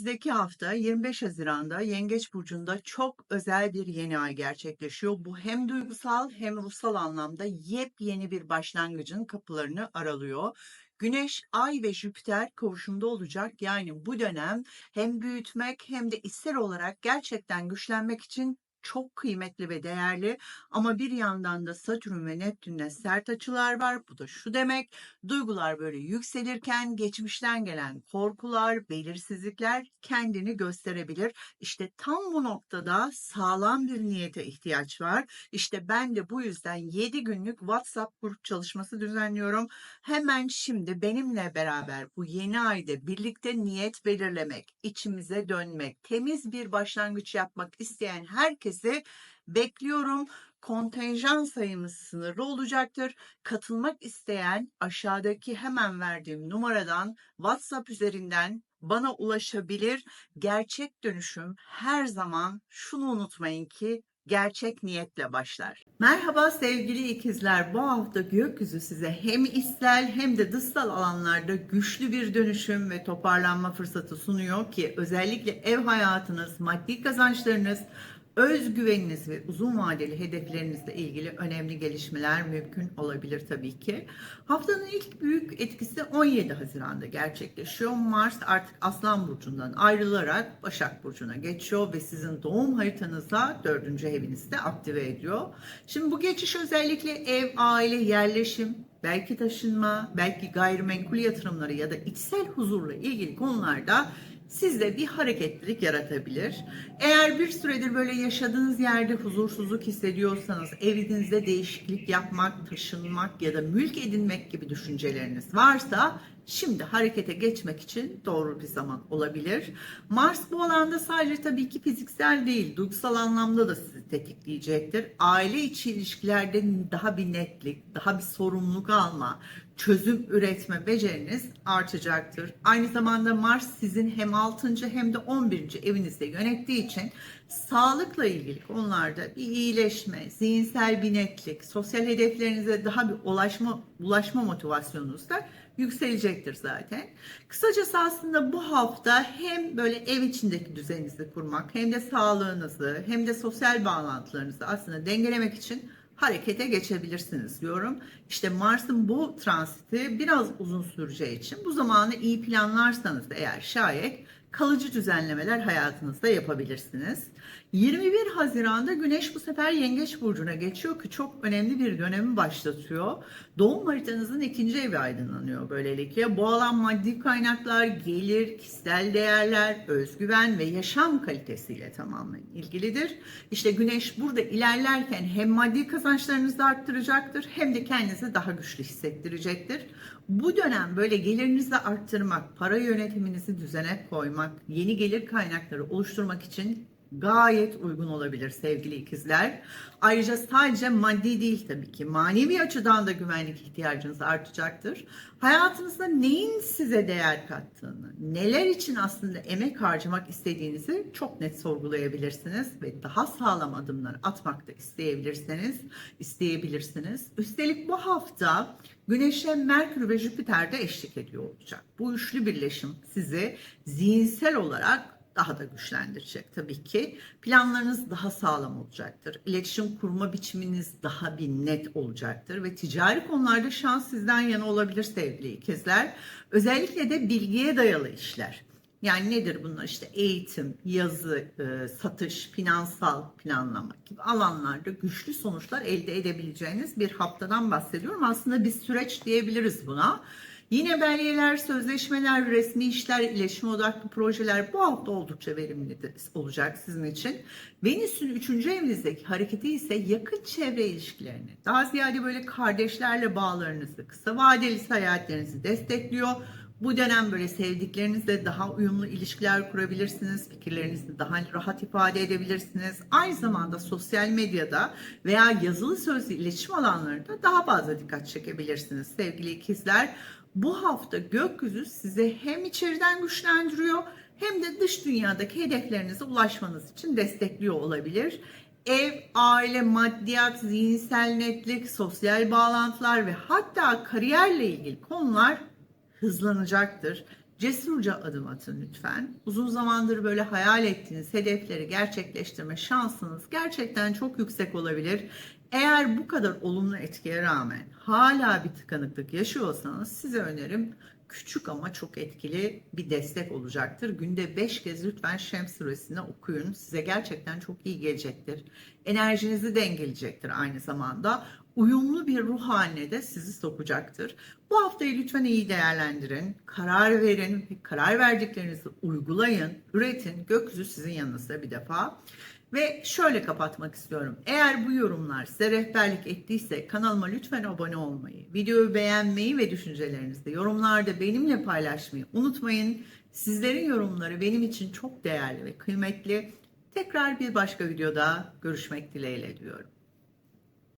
Önümüzdeki hafta 25 Haziran'da Yengeç Burcu'nda çok özel bir yeni ay gerçekleşiyor. Bu hem duygusal hem ruhsal anlamda yepyeni bir başlangıcın kapılarını aralıyor. Güneş, Ay ve Jüpiter kavuşumda olacak. Yani bu dönem hem büyütmek hem de içsel olarak gerçekten güçlenmek için çok kıymetli ve değerli ama bir yandan da Satürn ve Neptün'le sert açılar var. Bu da şu demek duygular böyle yükselirken geçmişten gelen korkular, belirsizlikler kendini gösterebilir. İşte tam bu noktada sağlam bir niyete ihtiyaç var. İşte ben de bu yüzden 7 günlük WhatsApp grup çalışması düzenliyorum. Hemen şimdi benimle beraber bu yeni ayda birlikte niyet belirlemek, içimize dönmek, temiz bir başlangıç yapmak isteyen herkesi bekliyorum. Kontenjan sayımız sınırlı olacaktır. Katılmak isteyen aşağıdaki hemen verdiğim numaradan WhatsApp üzerinden bana ulaşabilir. Gerçek dönüşüm her zaman şunu unutmayın ki gerçek niyetle başlar. Merhaba sevgili ikizler. Bu hafta gökyüzü size hem içsel hem de dışsal alanlarda güçlü bir dönüşüm ve toparlanma fırsatı sunuyor ki özellikle ev hayatınız, maddi kazançlarınız, özgüveniniz ve uzun vadeli hedeflerinizle ilgili önemli gelişmeler mümkün olabilir tabii ki. Haftanın ilk büyük etkisi 17 Haziran'da gerçekleşiyor. Mars artık Aslan Burcu'ndan ayrılarak Başak Burcu'na geçiyor ve sizin doğum haritanıza 4. evinizde aktive ediyor. Şimdi bu geçiş özellikle ev, aile, yerleşim, belki taşınma, belki gayrimenkul yatırımları ya da içsel huzurla ilgili konularda sizde bir hareketlilik yaratabilir. Eğer bir süredir böyle yaşadığınız yerde huzursuzluk hissediyorsanız, evinizde değişiklik yapmak, taşınmak ya da mülk edinmek gibi düşünceleriniz varsa şimdi harekete geçmek için doğru bir zaman olabilir. Mars bu alanda sadece tabii ki fiziksel değil, duygusal anlamda da sizi tetikleyecektir. Aile içi ilişkilerde daha bir netlik, daha bir sorumluluk alma, çözüm üretme beceriniz artacaktır. Aynı zamanda Mars sizin hem 6. hem de 11. evinizde yönettiği için sağlıkla ilgili konularda bir iyileşme, zihinsel bir netlik, sosyal hedeflerinize daha bir ulaşma ulaşma motivasyonunuz da yükselecektir zaten. Kısacası aslında bu hafta hem böyle ev içindeki düzeninizi kurmak hem de sağlığınızı hem de sosyal bağlantılarınızı aslında dengelemek için harekete geçebilirsiniz diyorum. İşte Mars'ın bu transiti biraz uzun süreceği için bu zamanı iyi planlarsanız eğer şayet kalıcı düzenlemeler hayatınızda yapabilirsiniz. 21 Haziran'da Güneş bu sefer Yengeç Burcu'na geçiyor ki çok önemli bir dönemi başlatıyor. Doğum haritanızın ikinci evi aydınlanıyor böylelikle. Bu alan maddi kaynaklar, gelir, kişisel değerler, özgüven ve yaşam kalitesiyle tamamen ilgilidir. İşte Güneş burada ilerlerken hem maddi kazançlarınızı arttıracaktır hem de kendinizi daha güçlü hissettirecektir. Bu dönem böyle gelirinizi arttırmak, para yönetiminizi düzene koymak, yeni gelir kaynakları oluşturmak için gayet uygun olabilir sevgili ikizler. Ayrıca sadece maddi değil tabii ki manevi açıdan da güvenlik ihtiyacınız artacaktır. Hayatınızda neyin size değer kattığını, neler için aslında emek harcamak istediğinizi çok net sorgulayabilirsiniz ve daha sağlam adımlar atmak da isteyebilirsiniz, isteyebilirsiniz. Üstelik bu hafta Güneş'e Merkür ve Jüpiter de eşlik ediyor olacak. Bu üçlü birleşim sizi zihinsel olarak daha da güçlendirecek tabii ki. Planlarınız daha sağlam olacaktır. İletişim kurma biçiminiz daha bir net olacaktır ve ticari konularda şans sizden yana olabilir sevgili ikizler. Özellikle de bilgiye dayalı işler. Yani nedir bunlar işte eğitim, yazı, e, satış, finansal planlama gibi alanlarda güçlü sonuçlar elde edebileceğiniz bir haftadan bahsediyorum. Aslında bir süreç diyebiliriz buna. Yine belgeler, sözleşmeler, resmi işler, iletişim odaklı projeler bu hafta oldukça verimli olacak sizin için. Venüs'ün 3. evinizdeki hareketi ise yakın çevre ilişkilerini, daha ziyade böyle kardeşlerle bağlarınızı, kısa vadeli seyahatlerinizi destekliyor. Bu dönem böyle sevdiklerinizle daha uyumlu ilişkiler kurabilirsiniz. Fikirlerinizi daha rahat ifade edebilirsiniz. Aynı zamanda sosyal medyada veya yazılı sözlü iletişim alanlarında daha fazla dikkat çekebilirsiniz sevgili ikizler. Bu hafta gökyüzü size hem içeriden güçlendiriyor hem de dış dünyadaki hedeflerinize ulaşmanız için destekliyor olabilir. Ev, aile, maddiyat, zihinsel netlik, sosyal bağlantılar ve hatta kariyerle ilgili konular hızlanacaktır. Cesurca adım atın lütfen. Uzun zamandır böyle hayal ettiğiniz hedefleri gerçekleştirme şansınız gerçekten çok yüksek olabilir. Eğer bu kadar olumlu etkiye rağmen hala bir tıkanıklık yaşıyorsanız size önerim küçük ama çok etkili bir destek olacaktır. Günde 5 kez lütfen Şems suresini okuyun. Size gerçekten çok iyi gelecektir. Enerjinizi dengeleyecektir aynı zamanda. Uyumlu bir ruh haline de sizi sokacaktır. Bu haftayı lütfen iyi değerlendirin. Karar verin. Karar verdiklerinizi uygulayın. Üretin. Gökyüzü sizin yanınızda bir defa. Ve şöyle kapatmak istiyorum. Eğer bu yorumlar size rehberlik ettiyse kanalıma lütfen abone olmayı, videoyu beğenmeyi ve düşüncelerinizi yorumlarda benimle paylaşmayı unutmayın. Sizlerin yorumları benim için çok değerli ve kıymetli. Tekrar bir başka videoda görüşmek dileğiyle diyorum.